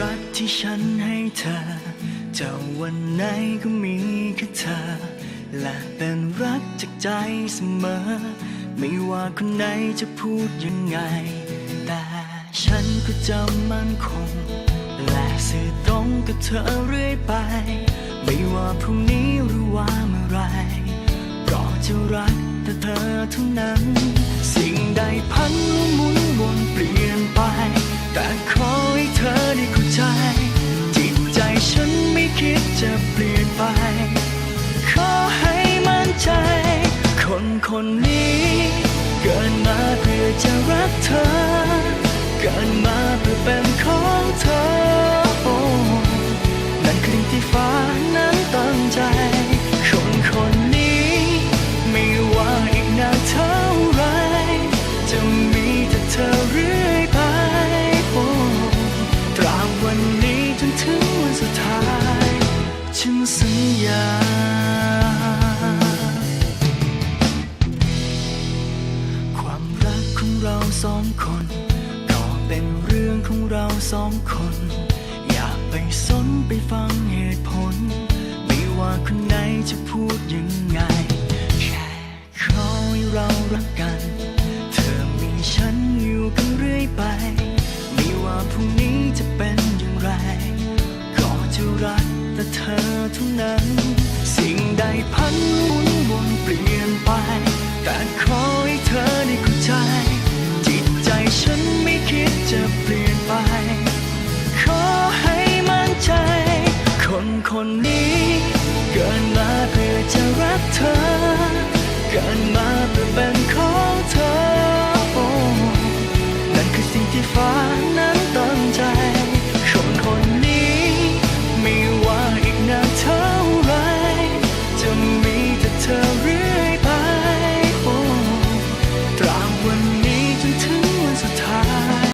รักที่ฉันให้เธอจะวันไหนก็มีแค่เธอ และเป็นรักจากใจเสมอ ไม่ว่าคนไหนจะพูดยังไง แต่ฉันก็จะมั่นคง และสื่อตรงกับเธอเรื่อยไป ไม่ว่าพรุ่งนี้หรือว่าเมื่อไรก็จะรักแต่เธอเท่านั้น สิ่งใดพันหมุนวนเปลี่ยนไป คนคนนี้ เกิดมาเพื่อจะรักเธอ เกิดมาเพื่อเป็นของเธอโอ้นั่นคือที่ฟ้านั้นตั้งใจ คนคนนี้ ไม่ว่าอีกนานเท่าไร จะมีแต่เธอเรื่อยไปโอ้ตราบวันนี้จนถึงวันสุดท้าย ฉันสัญญา ของเราสองคน ก็เป็นเรื่องของเราสองคน อย่าไปสนไปฟังเหตุผล ไม่ว่าคนไหนจะพูดยังไง แค่ขอให้เรารักกัน เธอมีฉันอยู่กันเรื่อยไป ไม่ว่าพรุ่งนี้จะเป็นอย่างไร ก็จะรักแต่เธอเท่านั้น สิ่งใดพันหมุนวนะเปลี่ยนไป ขอให้มั่นใจ คนคนนี้ เกินมาเพื่อจะรักเธอ